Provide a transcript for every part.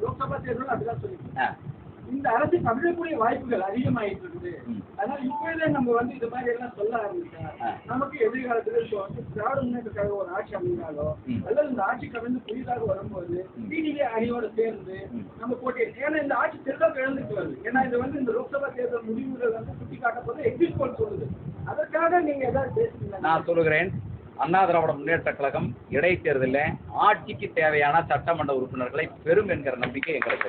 லோக்சபா தேர்தலும் அப்படிதான் சொல்லிருக்கீங்க ஆ. இந்த அரசு கவிழக்கூடிய வாய்ப்புகள் அதிகமாயிட்டு இருக்குது. அதனால இப்பவே நம்ம வந்து இது மாதிரி எல்லாம் சொல்ல ஆரம்பிச்சா. நமக்கு எதிர்காலத்துல இப்போ வந்து திராவிட முன்னேற்ற கழக ஒரு ஆட்சி அமைந்தாலோ. அல்லது இந்த ஆட்சி கவிழ்ந்து புதிதாக வரும்போது. டிடிவி அணியோட சேர்ந்து. நம்ம போட்டி ஏன்னா இந்த ஆட்சி திரும்ப இழந்துட்டு வருது ஏன்னா இது வந்து இந்த லோக்சபா தேர்தல் முடிவுகள் வந்து சுட்டி காட்ட போது எக்ஸிட் போல் சொல்லுது அதற்காக நீங்க ஏதாவது பேசுறீங்களா நான் சொல்லுகிறேன் அண்ணா திராவிட முன்னேற்ற கழகம் இடைத்தேர்தலில் ஆட்சிக்கு தேவையான சட்டமன்ற உறுப்பினர்களை பெறும் என்கிற நம்பிக்கை எங்களுக்கு.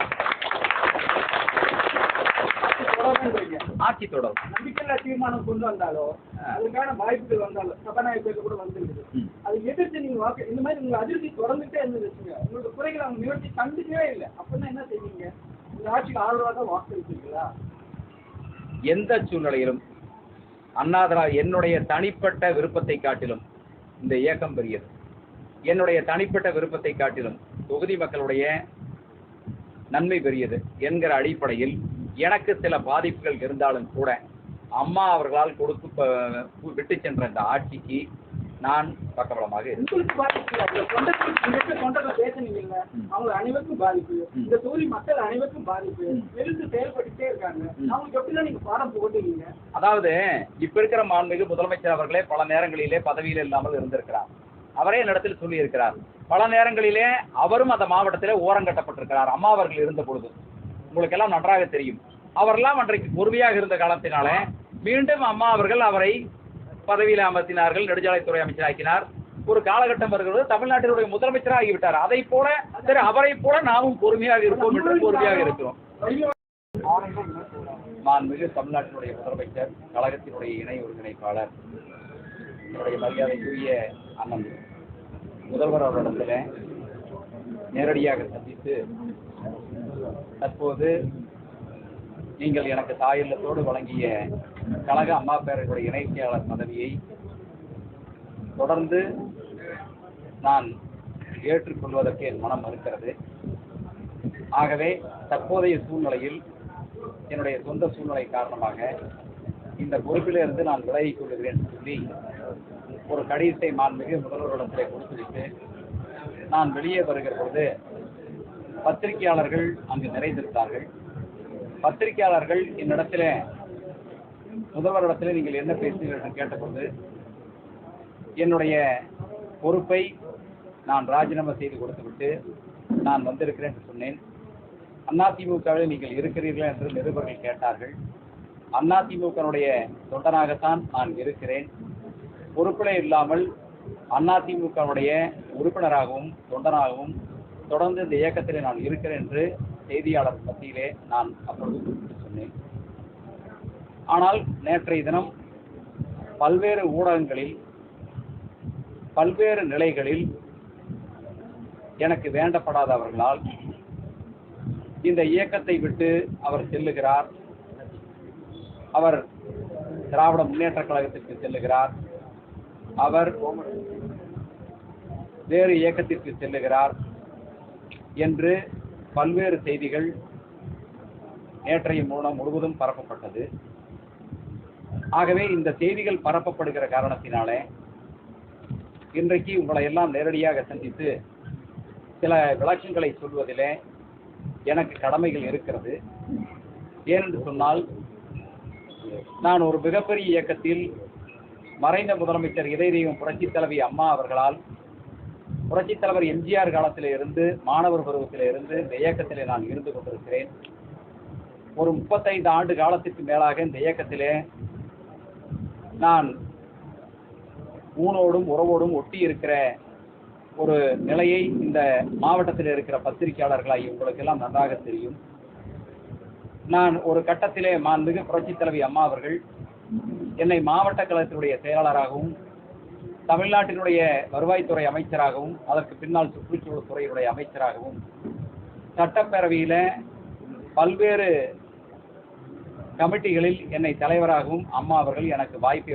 ஆட்சி தொடரும். நம்பிக்கையில்லா தீர்மானம் கொண்டு வந்தாலோ அதுக்கான வாய்ப்புகள் வந்தாலோ சபாநாயகருக்கு கூட வந்துருக்குது. அதை எதிர்த்து நீங்க வாக்கு இந்த மாதிரி உங்க அதிருப்தி தொடர்ந்துட்டே இருந்துச்சுங்க உங்களுக்கு குறைகளை அவங்க நிவர்த்தி கண்டுக்கவே இல்லை. அப்படின்னா என்ன செய்வீங்க? இந்த ஆட்சிக்கு ஆதரவாக வாக்களிப்பீங்களா எந்த சூழ்நிலையிலும் அண்ணா திரா என்னுடைய தனிப்பட்ட விருப்பத்தை காட்டிலும் இந்த இயக்கம் பெரியது. என்னுடைய தனிப்பட்ட விருப்பத்தை காட்டிலும் தொகுதி மக்களுடைய நன்மை பெரியது என்கிற அடிப்படையில் எனக்கு சில பாதிப்புகள் இருந்தாலும் கூட அம்மா அவர்களால் கொடுத்து விட்டு சென்ற இந்த ஆட்சிக்கு நான் பக்கபலமாக இருக்கிறேன் அதாவது இப்ப இருக்கிற மாண்புமிகு முதலமைச்சர் அவர்களே பல நேரங்களிலே பதவியில் இல்லாமல் இருந்திருக்கிறார். அவரே என்னிடத்தில் சொல்லி இருக்கிறார் பல நேரங்களிலே அவரும் அந்த மாவட்டத்திலே ஓரங்கட்டப்பட்டிருக்கிறார் அம்மா அவர்கள் இருந்த பொழுது. உங்களுக்கு எல்லாம் நன்றாக தெரியும். அவரெல்லாம் அன்றைக்கு பொறுமையாக இருந்த காலத்தினாலே மீண்டும் அம்மா அவர்கள் அவரை பதவியில் அமர்த்தினார்கள் நெடுஞ்சாலைத்துறை அமைச்சராக்கினார் ஒரு காலகட்டம் வருகிறது தமிழ்நாட்டினுடைய முதலமைச்சராக ஆகிவிட்டார் அதை போல சரி அவரை போல நாமும் பொறுமையாக இருப்போம் என்று பொறுமையாக இருக்கிறோம். மாண்புமிகு தமிழ்நாட்டினுடைய முதலமைச்சர் கழகத்தினுடைய இணை ஒருங்கிணைப்பாளர் என்னுடைய மரியாதைக்குரிய அண்ணன் முதல்வர் அவரிடத்தில் நேரடியாக சந்தித்து தற்போது நீங்கள் எனக்கு தாயில்லத்தோடு வழங்கிய கழக அம்மா பேரவையுடைய இணை செயலாளர் பதவியை தொடர்ந்து நான் ஏற்றுக்கொள்வதற்கு என் மனம் மறுக்கிறது. ஆகவே தற்போதைய சூழ்நிலையில் என்னுடைய சொந்த சூழ்நிலை காரணமாக இந்த பொறுப்பிலிருந்து நான் விலகிக் கொள்கிறேன் சொல்லி ஒரு கடிதத்தை மாண்புமிகு முதல்வரிடத்திலே கொடுத்துவிட்டு நான் வெளியே வருகிற பொழுது பத்திரிகையாளர்கள் அங்கு நிறைந்திருந்தார்கள். பத்திரிகையாளர்கள் என்னிடத்தில் முதல்வரிடத்தில் நீங்கள் என்ன பேசுகிறீர்கள் என்று கேட்டபோது என்னுடைய பொறுப்பை நான் ராஜினாமா செய்து கொடுத்துவிட்டு நான் வந்திருக்கிறேன் என்று சொன்னேன். அதிமுகவில் நீங்கள் இருக்கிறீர்களா என்று நிருபர்கள் கேட்டார்கள். அதிமுகனுடைய தொண்டனாகத்தான் நான் இருக்கிறேன். பொறுப்பிலே இல்லாமல் அதிமுகவுடைய உறுப்பினராகவும் தொண்டனாகவும் தொடர்ந்து இந்த இயக்கத்திலே நான் இருக்கிறேன் என்று செய்தியாளர் மத்தியிலே நான் அப்பொழுது குறிப்பிட்டு சொன்னேன். ஆனால் நேற்றைய தினம் பல்வேறு ஊடகங்களில் பல்வேறு நிலைகளில் எனக்கு வேண்டப்படாதவர்களால் இந்த இயக்கத்தை விட்டு அவர் செல்லுகிறார். அவர் திராவிட முன்னேற்ற கழகத்திற்கு செல்லுகிறார். அவர் வேறு இயக்கத்திற்கு செல்லுகிறார் என்று பல்வேறு செய்திகள் நேற்றைய மூலம் முழுவதும் பரப்பப்பட்டது. ஆகவே இந்த செய்திகள் பரப்பப்படுகிற காரணத்தினாலே இன்றைக்கு உங்களை எல்லாம் நேரடியாக சந்தித்து சில விளக்கங்களை சொல்வதிலே எனக்கு கடமைகள் இருக்கிறது. ஏனென்று சொன்னால் நான் ஒரு மிகப்பெரிய இயக்கத்தில் மறைந்த முதலமைச்சர் இதய தெய்வம் புரட்சித் தலைவி அம்மா அவர்களால் புரட்சித் தலைவர் எம்ஜிஆர் காலத்தில் இருந்து மாணவர் பருவத்தில் இருந்து இந்த இயக்கத்திலே நான் இருந்து கொண்டிருக்கிறேன். ஒரு முப்பத்தைந்து ஆண்டு காலத்திற்கு மேலாக இந்த இயக்கத்திலே நான் ஊனோடும் உறவோடும் ஒட்டி இருக்கிற ஒரு நிலையை இந்த மாவட்டத்தில் இருக்கிற பத்திரிகையாளர்களாகி உங்களுக்கு எல்லாம் நன்றாக தெரியும். நான் ஒரு கட்டத்திலே மாண்புமிகு புரட்சித் தலைவி அம்மா அவர்கள் என்னை மாவட்ட கழகத்தினுடைய செயலாளராகவும் தமிழ்நாட்டினுடைய வருவாய்த்துறை அமைச்சராகவும் அதற்கு பின்னால் சுற்றுச்சூழல் துறையினுடைய அமைச்சராகவும் சட்டப்பேரவையில் பல்வேறு கமிட்டிகளில் என்னை தலைவராகவும் அம்மா அவர்கள் எனக்கு வாய்ப்பை